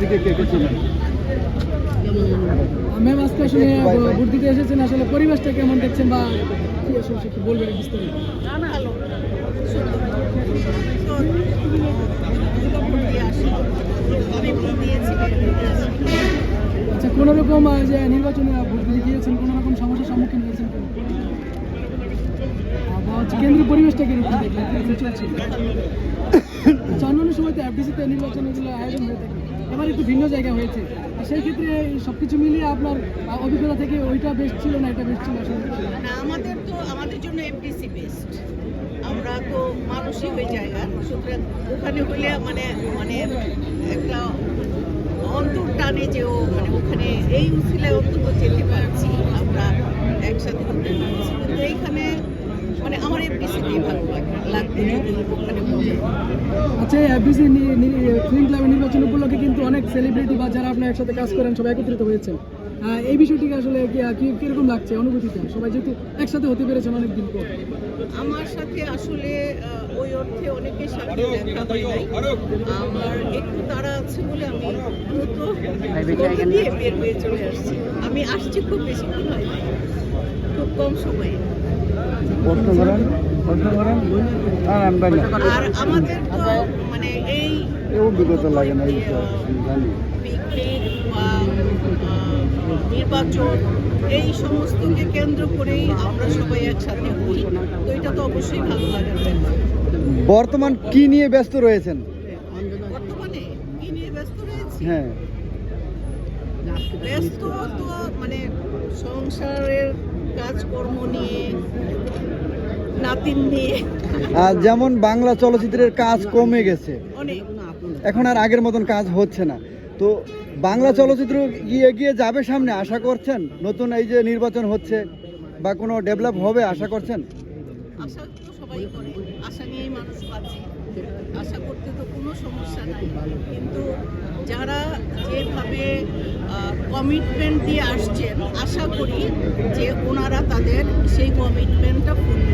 থেকে কে কে ছিলেন? ম্যাম আজকে আসলে ভোট দিতে এসেছেন আসলে পরিবেশটা কেমন দেখছেন বা কি আসলে একটু বলবেন বিস্তারিত আচ্ছা কোনো রকম যে নির্বাচনে ভোট দিতে গিয়েছেন কোনো রকম সমস্যার সম্মুখীন হয়েছেন কিনা? কেন্দ্রীয় পরিবেশটা কীরকম দেখলেন চলছে? আচ্ছা অন্যান্য সময় তো এফডিসিতে নির্বাচনগুলো আয়োজন হয়ে থাকে। এবার একটু ভিন্ন জায়গা হয়েছে। সেই ক্ষেত্রে সব কিছু মিলিয়ে আপনার অভিজ্ঞতা থেকে ওইটা বেস্ট ছিল না, এটা বেস্ট ছিল না আমাদের তো, আমাদের জন্য এফডিসি বেস্ট আমরা তো মানুষই ওই জায়গা সুতরাং ওখানে হইলে মানে মানে একটা অন্তর টানে যে ও মানে ওখানে এই উচিলায় অন্তত যেতে পারছি আমরা একসাথে হতে পারছি কিন্তু এইখানে মানে আমার এফডিসিতেই ভালো লাগে লাগবে যদি ওখানে বসে আচ্ছা এফডিসি ফিল্ম ক্লাবের নির্বাচন উপলক্ষে কিন্তু অনেক সেলিব্রিটি বা যারা আপনার একসাথে কাজ করেন সবাই একত্রিত হয়েছেন। এই বিষয়টিকে আসলে কি- কি কীরকম লাগছে অনুভূতিটা? সবাই যেহেতু একসাথে হতে পেরেছেন অনেকদিন পর। আমার সাথে আসলে ওই অর্থে অনেকের সাথে দেখা হয় নাই। আমার একটু তাড়া আছে বলে আমি দ্রুত দিয়ে বের হয়ে চলে আসছি। আমি আসছি খুব বেশিক্ষণ হয় খুব কম সময়ে। আর আমাদের তো মানে এই এই অভিজ্ঞতা লাগে না এই জানি। পিকনিক বা আহ, নির্বাচন এই সমস্তকে কেন্দ্র করেই আমরা সবাই একসাথে হই। তো এটা তো অবশ্যই ভালো বর্তমান কি নিয়ে ব্যস্ত রয়েছেন? বর্তমানে কি নিয়ে ব্যস্ত রয়েছি? হ্যাঁ। ব্যস্ত তো মানে সংসারের কাজকর্ম নিয়ে নাতিন নিয়ে। আর যেমন বাংলা চলচ্চিত্রের কাজ কমে গেছে অনেক। এখন আর আগের মতন কাজ হচ্ছে না। তো বাংলা চলচ্চিত্র গিয়ে এগিয়ে যাবে সামনে আশা করছেন? নতুন এই যে নির্বাচন হচ্ছে বা কোনো ডেভেলপ হবে আশা করছেন? আশা তো সবাই করে আশা নিয়েই মানুষ বাঁচে। আশা করতে তো কোনো সমস্যা নাই। কিন্তু যারা যেভাবে কমিটমেন্ট দিয়ে আসছেন। আশা করি যে ওনারা তাদের সেই কমিটমেন্টটা পূর্ণ